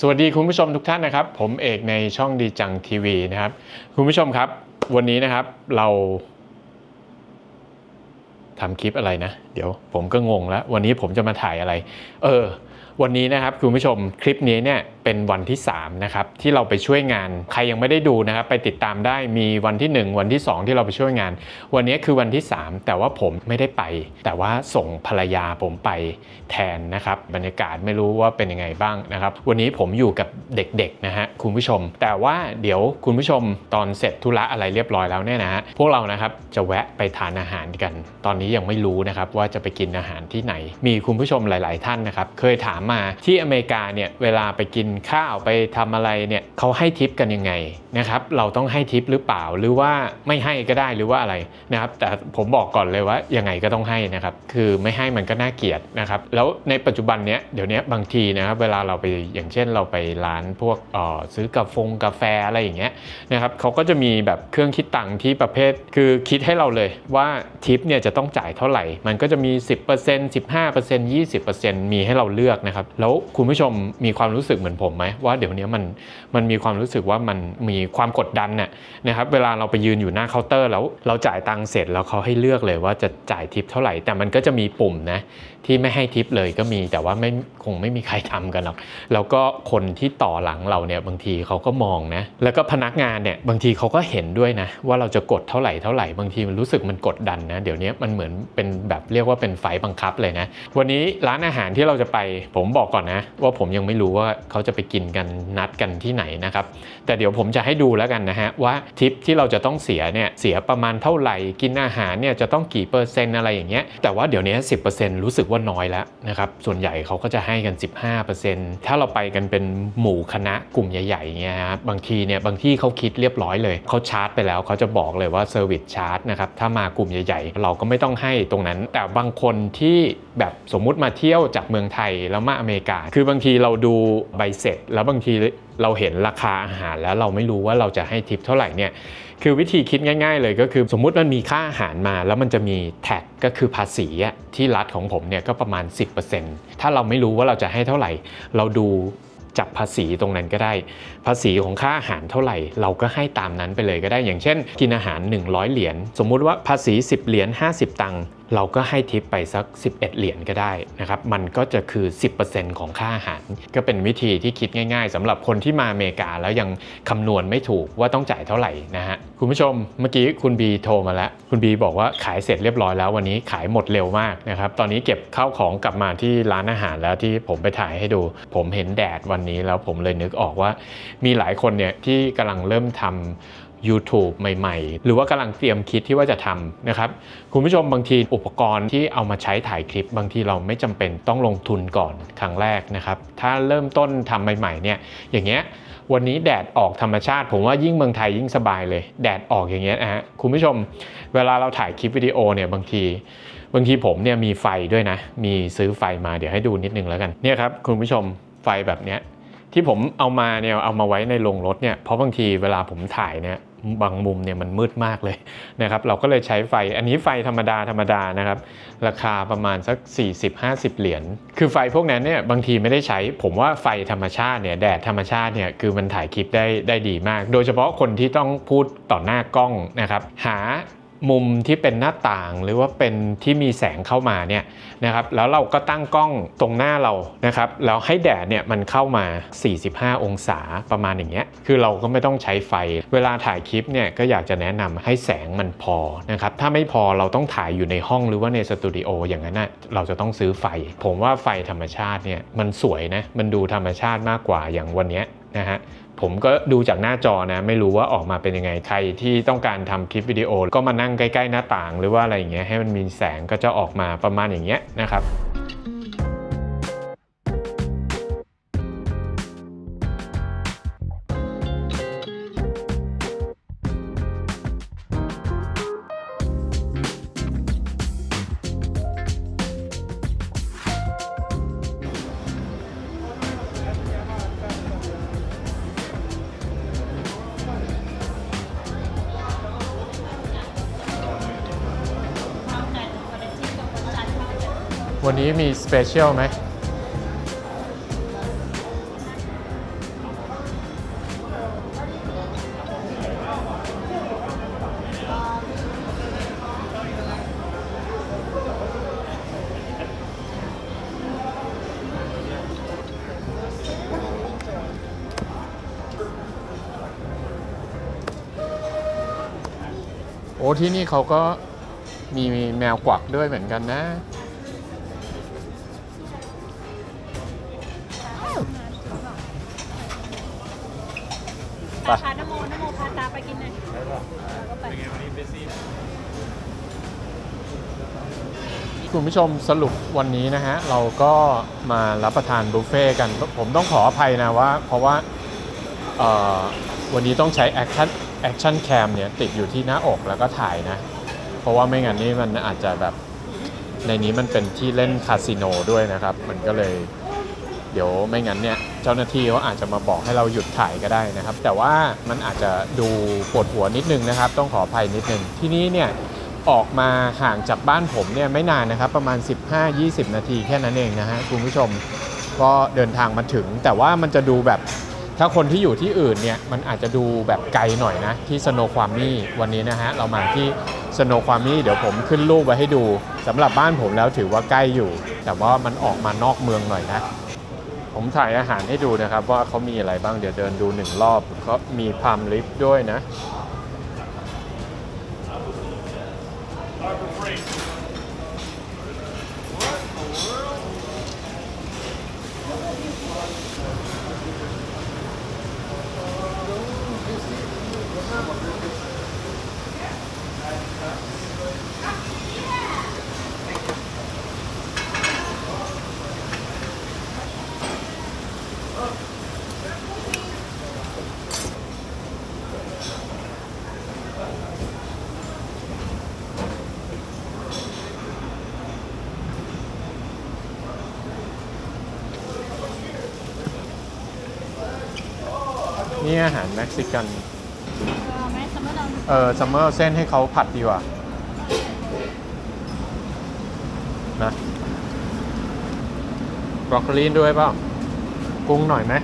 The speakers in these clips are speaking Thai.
สวัสดีคุณผู้ชมทุกท่านนะครับ ผมเอกในช่องดีจังทีวีนะครับ คุณผู้ชมครับ วันนี้นะครับเราทำคลิปอะไรนะ เดี๋ยวผมก็งงแล้ว วันนี้ผมจะมาถ่ายอะไร เออ วันนี้นะครับคุณผู้ชมคลิปนี้เนี่ย เป็นวันที่3นะครับที่เราไปช่วยงาน ใครยังไม่ได้ดูนะครับไปติดตามได้มีวันที่ 1 วันที่ 2 ที่เราไปช่วยงาน วันนี้คือวันที่ 3 แต่ว่าผมไม่ได้ไป แต่ว่าส่งภรรยาผมไปแทนนะครับบรรยากาศไม่รู้ว่าเป็นยังไงบ้างนะครับ วันนี้ผมอยู่กับเด็กๆนะฮะคุณผู้ชม แต่ว่าเดี๋ยวคุณผู้ชมตอนเสร็จธุระอะไรเรียบร้อยแล้วเนี่ยนะฮะพวกเรานะครับจะแวะไปทานอาหารกัน ตอนนี้ยังไม่รู้นะครับว่าจะไปกินอาหารที่ไหน มีคุณผู้ชมหลาย ๆ ท่านนะครับเคยถามมาที่อเมริกาเนี่ยเวลาไปกินข้าวไปทำอะไรเนี่ยเขาให้ทิปกันยังไงนะครับเราต้องให้ทิปหรือเปล่าหรือว่าไม่ให้ก็ได้หรือว่าอะไรนะครับแต่ผมบอกก่อนเลยว่ายังไงก็ต้องให้นะครับคือไม่ให้มันก็น่าเกลียดนะครับแล้วในปัจจุบันเนี้ยเดี๋ยวนี้บางทีนะครับเวลาเราไปอย่างเช่นเราไปร้านพวกออซื้อกาแฟกาแฟอะไรอย่างเงี้ยนะครับเขาก็จะมีแบบเครื่องคิดตังค์ที่ประเภท คือคิดให้เราเลยว่าทิปเนี่ยจะต้องจ่ายเท่าไหร่ มันก็จะมี 10% 15% 20%มีให้เราเลือกนะครับแล้วคุณผู้ชมมีความรู้สึกเหมือนผมไหมว่าเดี๋ยวนี้มันมันมีความรู้สึกว่ามันมีความกดดันน่ะนะครับเวลาเราไปยืนอยู่หน้าเคาน์เตอร์แล้วเราจ่ายตังค์เสร็จแล้วเขาให้เลือกเลยว่าจะจ่ายทิปเท่าไหร่ แต่มันก็จะมีปุ่มนะที่ไม่ให้ทิปเลยก็มีแต่ว่าไม่คงไม่มีใครทำกันหรอกแล้วก็คนที่ต่อหลังเราเนี่ยบางทีเขาก็มองนะแล้วก็พนักงานเนี่ยบางทีเขาก็เห็นด้วยนะว่าเราจะกดเท่าไหร่เท่าไหร่บางทีมันรู้สึกมันกดดันนะเดี๋ยวนี้มันเหมือนเป็นแบบเรียกว่าเป็นไฟบังคับเลยนะ วันนี้ร้านอาหารที่เราจะไปผมบอกก่อนนะ ว่าผมยังไม่รู้ว่าเขาจะไปกินกันนัดกันที่ไหนนะครับ แต่เดี๋ยวผมจะให้ดูแล้วกันนะฮะว่าทิปที่เราจะต้องเสียเนี่ยเสียประมาณเท่าไหร่กินอาหารเนี่ยจะต้องกี่เปอร์เซ็นต์อะไรอย่างเงี้ยแต่ว่าเดี๋ยวนี้10%รู้สึกว่าน้อยแล้วนะครับส่วนใหญ่เขาก็จะให้กัน 15%ถ้าเราไปกันเป็นหมู่คณะกลุ่มใหญ่ๆเงี้ยครับบางทีเนี่ยบางที่เขาคิดเรียบร้อยเลยเขาชาร์จไปแล้วเขาจะบอกเลยว่าเซอร์วิสชาร์จนะครับถ้ามากลุ่มใหญ่ ๆ เราก็ไม่ต้องให้ตรงนั้น แต่บางคนที่แบบสมมุติมาเที่ยวจากเมืองไทยแล้วมาอเมริกา คือบางทีเราดูใบเสร็จ แล้วบางทีเราเห็นราคาอาหารแล้วเราไม่รู้ว่าเราจะให้ทิปเท่าไหร่เนี่ยคือวิธีคิดง่าย ๆ เลยก็คือสมมุติมันมีค่าอาหารมาแล้วมันจะมีแท็กก็คือภาษีที่รัฐของผมเนี่ยก็ประมาณ 10%ถ้าเราไม่รู้ว่าเราจะให้เท่าไหร่ เราดูจับภาษีตรงนั้นก็ได้ ภาษีของค่าอาหารเท่าไหร่ เราก็ให้ตามนั้นไปเลยก็ได้อย่างเช่น กินอาหาร 100 เหรียญสมมุติว่าภาษี 10 เหรียญ50 ตังค์เราก็ให้ทิปไปสัก 11 เหรียญก็ได้นะครับ มันก็จะคือ 10%ของค่าอาหาร ก็เป็นวิธีที่คิดง่ายๆสำหรับคนที่มาอเมริกาแล้วยังคำนวณไม่ถูกว่าต้องจ่ายเท่าไหร่นะฮะ คุณผู้ชมเมื่อกี้คุณบีโทรมาแล้ว คุณบีบอกว่าขายเสร็จเรียบร้อยแล้ววันนี้ขายหมดเร็วมากนะครับ ตอนนี้เก็บข้าวของกลับมาที่ร้านอาหารแล้วที่ผมไปถ่ายให้ดู ผมเห็นแดดวันนี้แล้วผมเลยนึกออกว่ามีหลายคนเนี่ยที่กำลังเริ่มทำ YouTube ใหม่ ๆ หรือว่ากำลังเตรียมคิดที่ว่าจะทำนะครับ คุณผู้ชมบางทีอุปกรณ์ที่เอามาใช้ถ่ายคลิป บางทีเราไม่จำเป็นต้องลงทุนก่อนครั้งแรกนะครับ ถ้าเริ่มต้นทำใหม่ๆเนี่ยอย่างเงี้ยวันนี้แดดออกธรรมชาติ ผมว่ายิ่งเมืองไทยยิ่งสบายเลย แดดออกอย่างเงี้ยนะฮะคุณผู้ชม เวลาเราถ่ายคลิปวิดีโอเนี่ยบางที บางทีผมเนี่ยมีไฟด้วยนะ มีซื้อไฟมาเดี๋ยวให้ดูนิดนึงแล้วกันเนี่ยครับคุณผู้ชมไฟแบบเนี้ย ที่ผมเอามาเนี่ยเอามาไว้ในโรงรถเนี่ยเพราะบางทีเวลาผมถ่ายเนี่ยบางมุมเนี่ยมันมืดมากเลยนะครับ เราก็เลยใช้ไฟอันนี้ไฟธรรมดาธรรมดานะครับ ราคาประมาณสัก 40-50 เหรียญคือไฟพวกนั้นเนี่ยบางทีไม่ได้ใช้ ผมว่าไฟธรรมชาติเนี่ยแดดธรรมชาติเนี่ยคือมันถ่ายคลิปได้ได้ดีมาก โดยเฉพาะคนที่ต้องพูดต่อหน้ากล้องนะครับ หา มุมที่เป็นหน้าต่างหรือว่าเป็นที่มีแสงเข้ามาเนี่ยนะครับแล้วเราก็ตั้งกล้องตรงหน้าเรานะครับแล้วให้แดดเนี่ยมันเข้ามา 45 องศาประมาณอย่างเงี้ยคือเราก็ไม่ต้องใช้ไฟ เวลาถ่ายคลิปเนี่ยก็อยากจะแนะนำให้แสงมันพอนะครับถ้าไม่พอเราต้องถ่ายอยู่ในห้องหรือว่าในสตูดิโออย่างนั้นนะเราจะต้องซื้อไฟ ผมว่าไฟธรรมชาติเนี่ยมันสวยนะมันดูธรรมชาติมากกว่าอย่างวันเนี้ย นะฮะผมก็ดูจากหน้าจอนะไม่รู้ว่าออกมาเป็นยังไงใครที่ต้องการทำคลิปวิดีโอ ก็มานั่งใกล้ ๆ หน้าต่าง หรือว่าอะไรอย่างเงี้ยให้มันมีแสงก็จะออกมาประมาณอย่างเงี้ยนะครับ วันนี้มีสเปเชียลไหม โอ้ที่นี่เขาก็มีแมวกวักด้วยเหมือนกันนะ ไปพานโมนโมพาตาไปกินหน่อยเราก็ไปคุณผู้ชมสรุปวันนี้นะฮะ เราก็มารับประทานบุฟเฟ่ต์กัน ผมต้องขออภัยนะว่า เพราะว่าเอ่อวันนี้ต้องใช้แอคชั่นแอคชั่นแคมเนี่ยติดอยู่ที่หน้าอกแล้วก็ถ่ายนะ เพราะว่าไม่งั้นนี่มันอาจจะแบบในนี้มันเป็นที่เล่นคาสิโนด้วยนะครับ มันก็เลย เดี๋ยวไม่งั้นเนี่ยเจ้าหน้าที่เขาอาจจะมาบอกให้เราหยุดถ่ายก็ได้นะครับ แต่ว่ามันอาจจะดูปวดหัวนิดนึงนะครับ ต้องขออภัยนิดนึงที่นี้เนี่ยออกมาห่างจากบ้านผมเนี่ยไม่นานนะครับ ประมาณ 15-20 นาทีแค่นั้นเองนะฮะคุณผู้ชมก็เดินทางมาถึง แต่ว่ามันจะดูแบบถ้าคนที่อยู่ที่อื่นเนี่ยมันอาจจะดูแบบไกลหน่อยนะ ที่สโนความมี่วันนี้นะฮะเรามาที่สโนความมี่เดี๋ยวผมขึ้นรูปไว้ให้ดูสำหรับบ้านผมแล้วถือว่าใกล้อยู่ แต่ว่ามันออกมานอกเมืองหน่อยนะ ผมถ่ายอาหารให้ดูนะครับ ว่าเขามีอะไรบ้างเดี๋ยวเดินดูหนึ่งรอบเขามีพามลิฟด้วยนะ นี่อาหารเม็กซิกัน เอาไหมสมมติเราเออซัมเมอร์เส้นให้เขาผัดดีกว่านะบรอกโคลีด้วยเปล่ากุ้งหน่อยไหม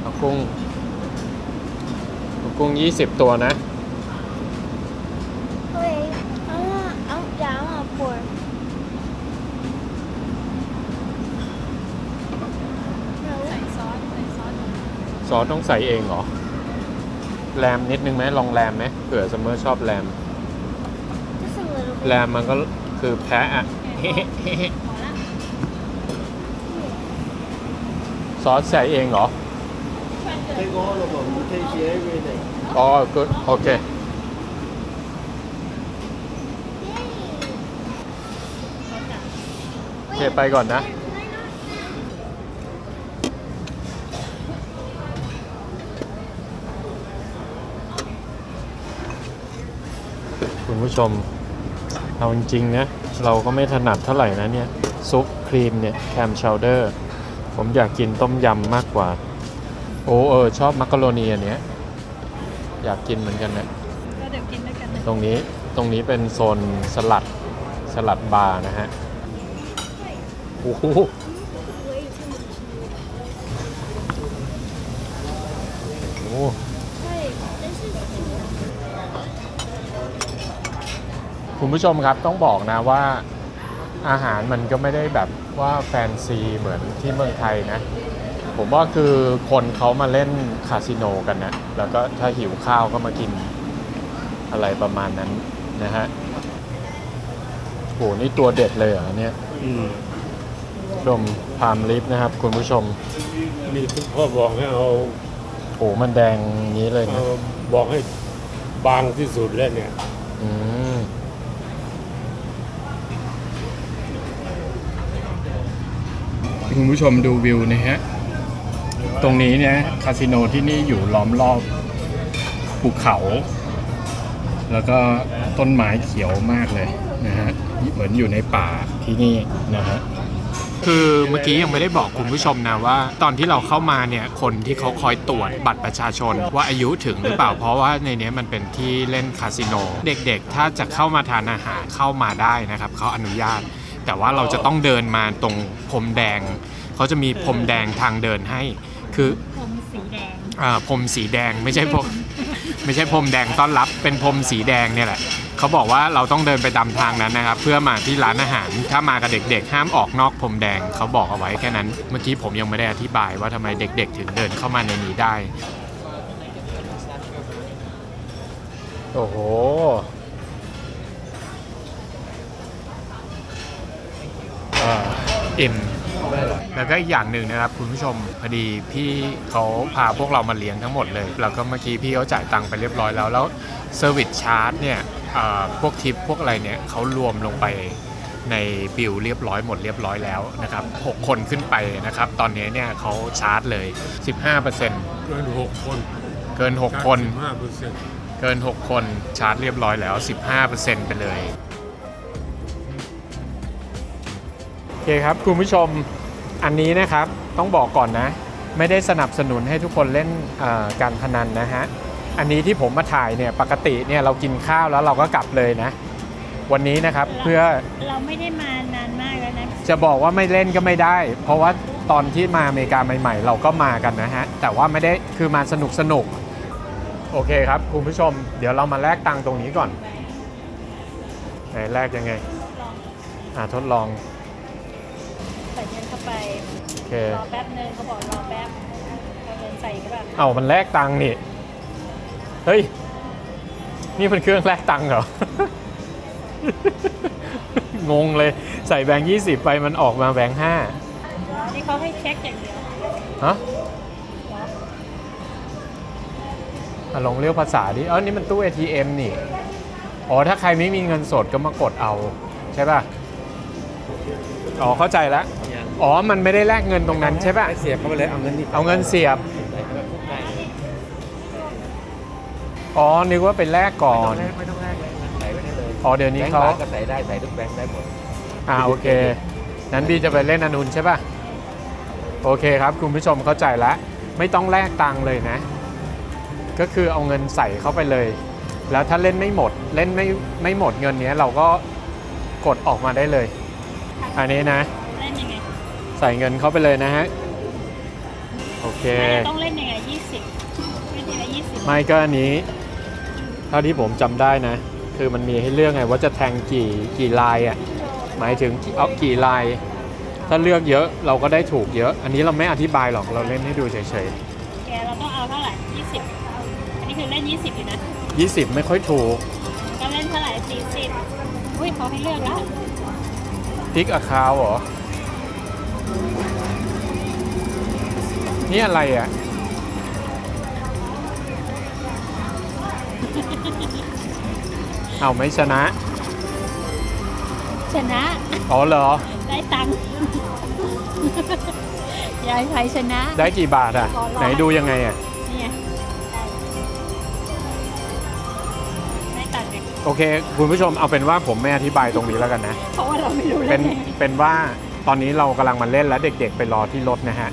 เอากุ้งเอากุ้ง 20 ตัวนะ Okay, I want, I want, yeah, I want pork. ใส่ซอสใส่ซอส ซอสต้องใส่เองเหรอ แรมนิดนึงไหมลองแรมไหมเผื่อซัมเมอร์ชอบแรม Just a little แร bit. มมันก็คือแพ้อะ พอละซอสใส่เองเหรอ Take all of them. You taste everything. อ๋อ good โอเคโอเคไปก่อนนะ คุณผู้ชม เอาจริงๆนะเราก็ไม่ถนัดเท่าไหร่นะเนี่ยซุปครีมเนี่ยแคมชาวเดอร์ ผมอยากกินต้มยำมากกว่า โอ้เออ ชอบมักกะโรนีอันเนี้ยอยากกินเหมือนกันนะก็เดี๋ยวกินด้วยกันนะตรงนี้ตรงนี้เป็นโซนสลัดสลัดบาร์นะฮะโอ้โห Way too much. โอ้ คุณผู้ชมครับต้องบอกนะว่าอาหารมันก็ไม่ได้แบบว่าแฟนซีเหมือนที่เมืองไทยนะ ผมว่าคือคนเขามาเล่นคาสิโนกันนะ แล้วก็ถ้าหิวข้าวก็มากินอะไรประมาณนั้นนะฮะโหนี่ตัวเด็ดเลยเหรอเนี่ยอืมชมพามลิฟนะครับ คุณผู้ชมนี่คุณพ่อบอกให้เอาโหมันแดงอย่างนี้เลยเอานะบอกให้บางที่สุดแล้วเนี่ย อืม คุณผู้ชมดูวิวนะฮะ ตรงนี้เนี่ยคาสิโนที่นี่อยู่ล้อมรอบภูเขา แล้วก็ต้นไม้เขียวมากเลยนะฮะ เหมือนอยู่ในป่าที่นี่นะฮะคือเมื่อกี้ยังไม่ได้บอกคุณผู้ชมนะว่า ตอนที่เราเข้ามาเนี่ยคนที่เขาคอยตรวจบัตรประชาชน ว่าอายุถึงหรือเปล่าเพราะว่าในนี้มันเป็นที่เล่นคาสิโน เด็กๆ ถ้าจะเข้ามาทานอาหารเข้ามาได้นะครับเขาอนุญาต แต่ว่าเราจะต้องเดินมาตรงพรมแดง เขาจะมีพรมแดงทางเดินให้ คือผมสีแดง อ่าพรมสีแดงไม่ใช่พรมไม่ใช่พรมแดงต้อนรับ เป็นพรมสีแดงเนี่ยแหละ เขาบอกว่าเราต้องเดินไปตามทางนั้นนะครับ เพื่อมาที่ร้านอาหาร ถ้ามากับเด็กๆ ห้ามออกนอกพรมแดง เขาบอกเอาไว้แค่นั้น เมื่อกี้ผมยังไม่ได้อธิบายว่าทำไมเด็ก ๆ ถึงเดินเข้ามาในนี้ได้ โอ้โห อิ่มแล้วก็อีกอย่างหนึ่งนะครับคุณผู้ชมพอดีพี่เขาพาพวกเรามาเลี้ยงทั้งหมดเลย แล้วก็เมื่อกี้พี่เขาจ่ายตังค์ไปเรียบร้อยแล้ว แล้วเซอร์วิสชาร์จเนี่ยเอ่อพวกทิปพวกอะไรเนี่ยเขารวมลงไปในบิลเรียบร้อยหมดเรียบร้อยแล้วนะครับ 6 คนขึ้นไปนะครับ ตอนนี้เนี่ยเขาชาร์จเลย 15%เกินหกคนเกิน 6 คนห้าเปอร์เซ็นต์เกิน 6 คนชาร์จเรียบร้อยแล้ว 15%ไปเลย คครับคุณผู้ชมอันนี้นะครับต้องบอกก่อนนะ ไม่ได้สนับสนุนให้ทุกคนเล่นเอ่อการพนันนะฮะอันนี้ที่ผมมาถ่ายเนี่ยปกติเนี่ยเรากินข้าวแล้วเราก็กลับเลยนะ วันนี้นะครับเพื่อเราไม่ได้มานานมากแล้วนะจะบอกว่าไม่เล่นก็ไม่ได้ เพราะว่าตอนที่มาอเมริกาใหม่ ๆ เราก็มากันนะฮะแต่ว่าไม่ได้คือมาสนุกสนุกโอเคครับคุณผู้ชม เดี๋ยวเรามาแลกตังค์ตรงนี้ก่อนไหนแลกยังไงลองอ่าทดลองใส่เงินเข้า ไปโอเค รอแป๊บนึงเขาบอกรอแป๊บเอาเงินใส่ก็แบบเอามันแลกตังค์นี่ เฮ้ย นี่เป็นเครื่องแลกตังค์เหรอ งงเลยใส่แบงค์ยี่สิบไปมันออกมาแบงค์ห้านี่เขาให้เช็คอย่างเดียวฮะอะลองเรียกภาษาดิเออนี่มันตู้ ATM นี่ อ๋อ ถ้าใครไม่มีเงินสดก็มากดเอา ใช่ป่ะ อ๋อ เข้าใจแล้ว อ๋อ มันไม่ได้แลกเงินตรงนั้นใช่ป่ะ เสียบเข้าไปเลยเอาเงินนี่เอาเงินเสียบ อ๋อ นึกว่าเป็นแลกก่อน ไม่ต้องแลกเลยใส่ไว้ได้เลยอ๋อ เดี๋ยวนี้แบงค์เขาบาทก็ใส่ได้ใส่ทุกแบงค์ได้หมด อ่า โอเค นั้นบีจะไปเล่นอนุนใช่ป่ะ โอเคครับ คุณผู้ชมเข้าใจแล้ว ไม่ต้องแลกตังค์เลยนะ ก็คือเอาเงินใส่เข้าไปเลย แล้วถ้าเล่นไม่หมด เล่นไม่ไม่หมดเงินเนี้ยเราก็กดออกมาได้เลย อันนี้นะเล่นยังไง ใส่เงินเข้าไปเลยนะฮะ โอเคไม่ต้องเล่นยังไงยี่สิบเล่นยังไงยี่สิบไม่ก็อันนี้ เท่าที่ผมจำได้นะ คือมันมีให้เลือกไงว่าจะแทงกี่กี่ลายอะ หมายถึงเอากี่ลาย ถ้าเลือกเยอะเราก็ได้ถูกเยอะ อันนี้เราไม่อธิบายหรอกเราเล่นให้ดูเฉยแกเราต้องเอาเท่าไหร่ยี่สิบอันนี้คือเล่นยี่สิบอยู่นะ ๆ20 ไม่ค่อยถูกก็เล่นเท่าไหร่สี่สิบอุ้ยเขาให้เลือกแล้ว พิกอะคาวเหรอ นี่อะไรอะ เอาไม่ชนะ ชนะ อ๋อเหรอ ได้ตังค์ ยายใครชนะ ได้กี่บาทอะ ขอร้อย ไหนดูยังไงอะนี่ไงได้ตังค์ไงโอเค คุณผู้ชมเอาเป็นว่าผมไม่อธิบายตรงนี้แล้วกันนะ เพราะว่าเราไม่รู้เป็เล่นนยังไงเป็นว่า ตอนนี้เรากำลังมาเล่นแล้วเด็กๆ ไปรอที่รถนะฮะ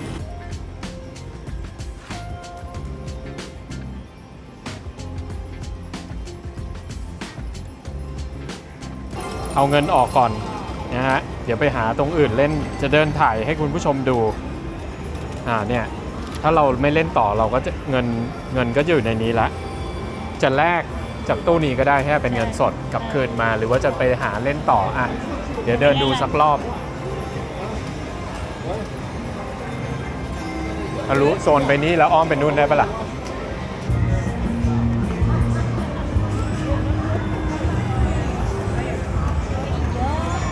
เอาเงินออกก่อนนะฮะ เดี๋ยวไปหาตรงอื่นเล่น จะเดินถ่ายให้คุณผู้ชมดู อ่าเนี่ย ถ้าเราไม่เล่นต่อเราก็จะเงินเงินก็อยู่ในนี้ละ จะแลกจากตู้นี้ก็ได้แค่เป็นเงินสดกลับคืนมา หรือว่าจะไปหาเล่นต่อ อะ เดี๋ยวเดินดูสักรอบ อะรู้โซนไปนี้แล้วอ้อมไปนู่นได้ปะล่ะ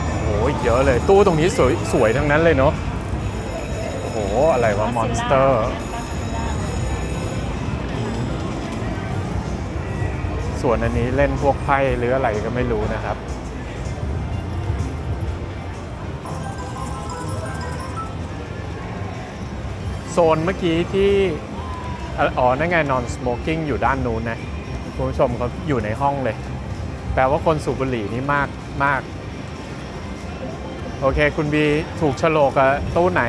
โอ้โหเยอะเลย ตู้ตรงนี้สวยสวยทั้งนั้นเลยเนาะโอ้โห อะไรวะมอนสเตอร์ส่วนอันนี้เล่นพวกไพ่หรืออะไรก็ไม่รู้นะครับ โซนเมื่อกี้ที่อ๋อนั่นไง non smoking อยู่ด้านนู้นนะคุณผู้ชมเขาอยู่ในห้องเลย แปลว่าคนสูบบุหรี่นี่มากมาก โอเค คุณบีถูกฉลกกับตู้ไหน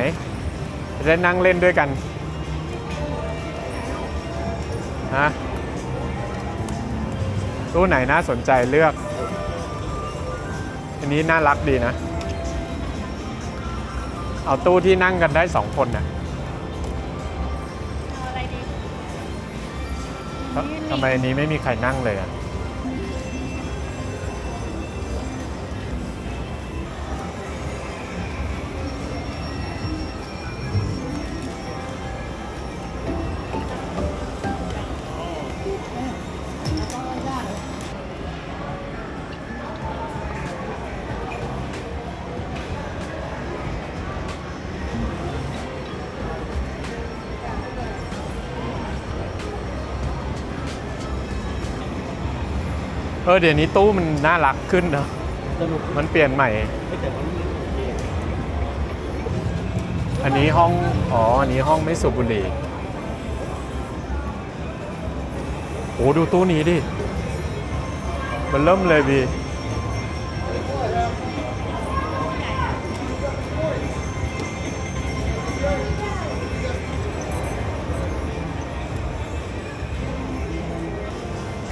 จะนั่งเล่นด้วยกันฮะตู้ไหนน่าสนใจเลือก อันนี้น่ารักดีนะ เอาตู้ที่นั่งกันได้สองคนน่ะำไมอันนี้ไม่มีใครนั่งเลยอะ เออเดี๋ยวนี้ตู้มันน่ารักขึ้นเนอะสนุกมันเปลี่ยนใหม่ ไม่แต่มันโอเคอันนี้ห้อง อ๋อ อันนี้ห้องไม่สูบบุหรี่โอ้ดูตู้นี้ดิ มันเริ่มเลยบี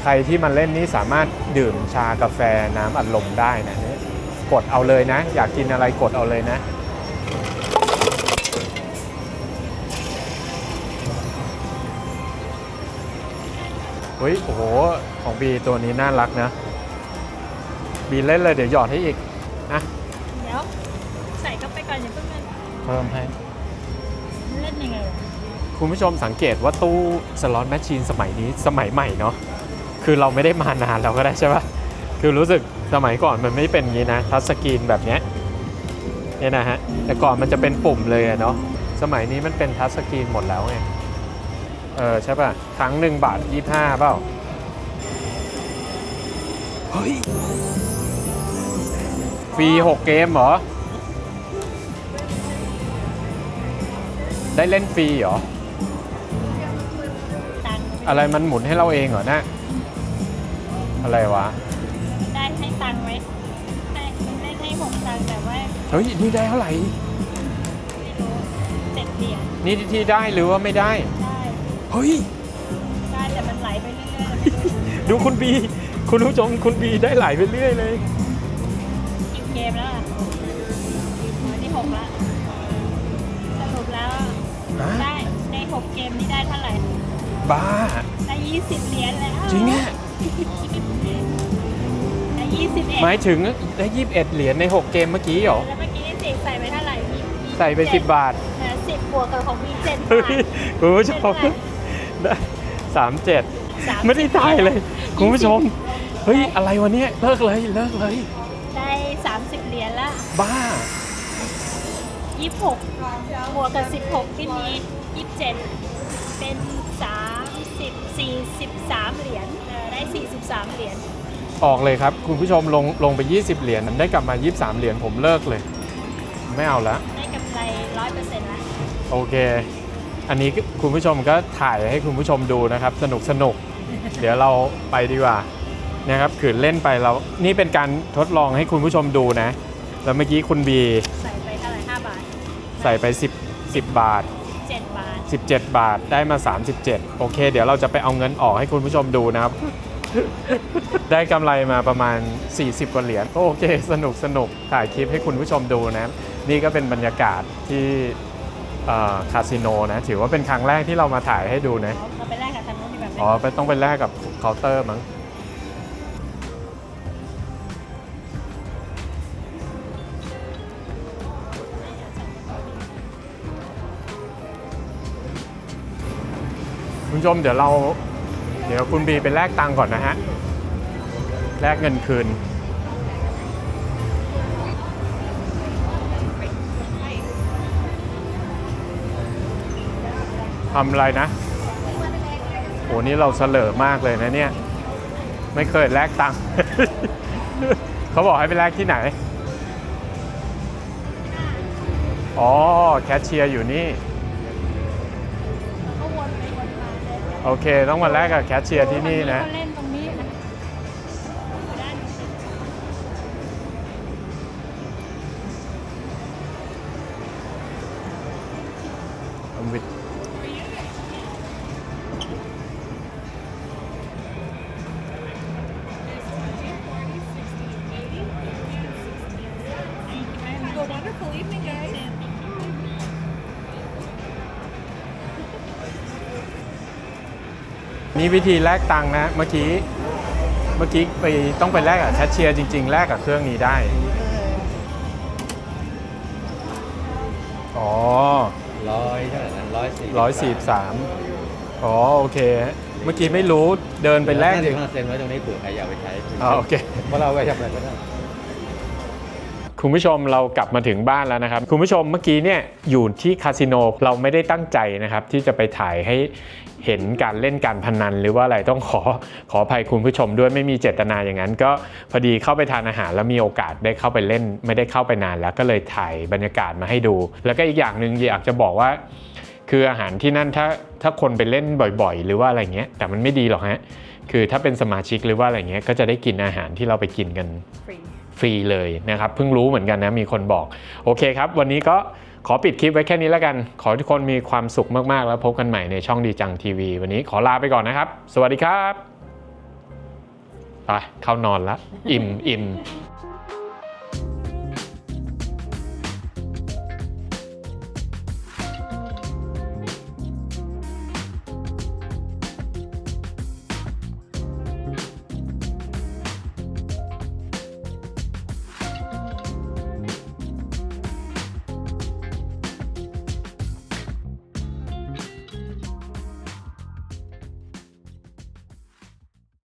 ใครที่มาเล่นนี่สามารถดื่มชากาแฟน้ำอัดลมได้นะนี่กดเอาเลยนะ อยากกินอะไรกดเอาเลยนะ เฮ้ย โอ้โห ของบีตัวนี้น่ารักนะ บีเล่นเลยเดี๋ยวหยอดให้อีกนะเดี๋ยว ใส่เข้าไปก่อนอย่าเพิ่งเล่นเพิ่มให้ เล่นยังไงวะคุณผู้ชมสังเกตว่าตู้สล็อตแมชชีนสมัยนี้สมัยใหม่เนาะ คือเราไม่ได้มานานแล้วก็ได้ใช่ปะคือรู้สึกสมัยก่อนมันไม่เป็นอย่างนี้นะทัชสกรีนแบบเนี้ยเนี่ยนะฮะแต่ก่อนมันจะเป็นปุ่มเลยเนาะสมัยนี้มันเป็นทัชสกรีนหมดแล้วไงเออใช่ปะครั้งหนึ่งบาทยี่ห้าเปล่าเฮ้ยฟรีหกเกมเหรอ ได้เล่นฟรีเหรอ อะไรมันหมุนให้เราเองเหรอนะ อะไรวะ ได้ให้ตังค์ไว้ได้ได้ให้หกตังค์แต่ว่าเฮ้ย นี่ได้เท่าไหร่ ไม่รู้เจ็ดเหรียญนี่ที่ได้หรือว่าไม่ได้ ได้เฮ้ย ได้แต่มันไหลไปเรื่อยๆดูคุณบี คุณผู้ชมคุณบีได้ไหลไปเรื่อยเลยกี่เกมแล้วอะวันที่หกละสรุปแล้วฮะ ได้ในหกเกมนี้ได้เท่าไหร่บ้า ได้ยี่สิบเหรียญแล้วจริงอะได้ ยี่สิบเอ็ดหมายถึงได้ยี่สิบเอ็ดเหรียญใน6เกมเมื่อกี้เหรอ แล้วเมื่อกี้เสกใส่ไปเท่าไหร่มีมีใส่ไปเจ็ด10บาทสิบบวกกับของมีเจ็ดเฮ้บายทคุณผู้ชมเป็นเท่าไหร่ได้สามเจ็ดสามไม่ได้ตายเลยยี่สิบคุณผู้ชม เฮ้ย อะไรวะเนี่ยเลิกเลยเลิกเลย ได้สามสิบเหรียญละบ้า ยี่สิบหกบวกกับสิบหกที่มียี่สิบเจ็ดเป็นสามสิบสี่สิบสามเหรียญ เออได้สี่สิบสามเหรียญออกเลยครับ คุณผู้ชมลงลงไป 20 เหรียญได้กลับมา 23 เหรียญผมเลิกเลย ไม่เอาละได้กำไรร้อยเปอร์เซ็นต์ละโอเค อันนี้คุณผู้ชมก็ถ่ายให้คุณผู้ชมดูนะครับ สนุกสนุกเดี๋ยวเราไปดีกว่านะครับขืนเล่นไปเรานี่เป็นการทดลองให้คุณผู้ชมดูนะ แล้วเมื่อกี้คุณบีใส่ไปเท่าไหร่ห้าบาท ใส่ไป 10 10 บาทเจ็ดบาท 17 บาทได้มา 37 โอเค เดี๋ยวเราจะไปเอาเงินออกให้คุณผู้ชมดูนะครับ ได้กำไรมาประมาณ 40 กว่าเหรียญโอเคสนุกสนุกถ่ายคลิปให้คุณผู้ชมดูนะนี่ก็เป็นบรรยากาศที่เอ่อคาสิโนนะถือว่าเป็นครั้งแรกที่เรามาถ่ายให้ดูนะเราไปแลกกับทางนู้นดีกว่าไหมอ๋อไปต้องไปแลกกับเคาน์เตอร์มั้งคุณผู้ชมเดี๋ยวเรา เดี๋ยวคุณบีไปแลกตังก่อนนะฮะ แลกเงินคืน ทำอะไรนะโหนี่เราเสลอมากเลยนะเนี่ย ไม่เคยแลกตัง เขาบอกให้ไปแลกที่ไหน อ๋อ แคชเชียร์อยู่นี่ โอเค ต้องมาแลกกับแคชเชียร์ที่นี่นะ เล่นตรง นี่วิธีแลกตังค์นะ เมื่อกี้ เมื่อกี้ไปต้องไปแลกกับแคชเชียร์จริง ๆ แลกกับเครื่องนี้ได้ อ๋อร้อยเท่าไหร่นะร้อยสี่ร้อยสี่สามอ๋อโอเค เมื่อกี้ไม่รู้เดินไปแลกสิดิบห้าเซนไว้ตรงนี้เผื่อใครอยากไปใช้อ๋อโอเค เพราะเราเอาไปทำอะไรก็ได้ คุณผู้ชมเรากลับมาถึงบ้านแล้วนะครับ คุณผู้ชมเมื่อกี้เนี่ยอยู่ที่คาสิโนเราไม่ได้ตั้งใจนะครับที่จะไปถ่ายให้เห็นการเล่นการพนันหรือว่าอะไรต้องขอขออภัยคุณผู้ชมด้วยไม่มีเจตนาอย่างนั้น ก็พอดีเข้าไปทานอาหารแล้วมีโอกาสได้เข้าไปเล่น ไม่ได้เข้าไปนานแล้วก็เลยถ่ายบรรยากาศมาให้ดู แล้วก็อีกอย่างหนึ่งอยากจะบอกว่า คืออาหารที่นั่นถ้าถ้าคนไปเล่นบ่อยๆ หรือว่าอะไรเงี้ยแต่มันไม่ดีหรอกฮะคือถ้าเป็นสมาชิกหรือว่าอะไรเงี้ยก็จะได้กินอาหารที่เราไปกินกันฟรี ฟรีเลยนะครับเพิ่งรู้เหมือนกันนะมีคนบอก โอเคครับ วันนี้ก็ขอปิดคลิปไว้แค่นี้แล้วกัน ขอทุกคนมีความสุขมากๆ แล้วพบกันใหม่ในช่องดีจังทีวี วันนี้ขอลาไปก่อนนะครับ สวัสดีครับไปเข้านอนละอิ่มอิ่ม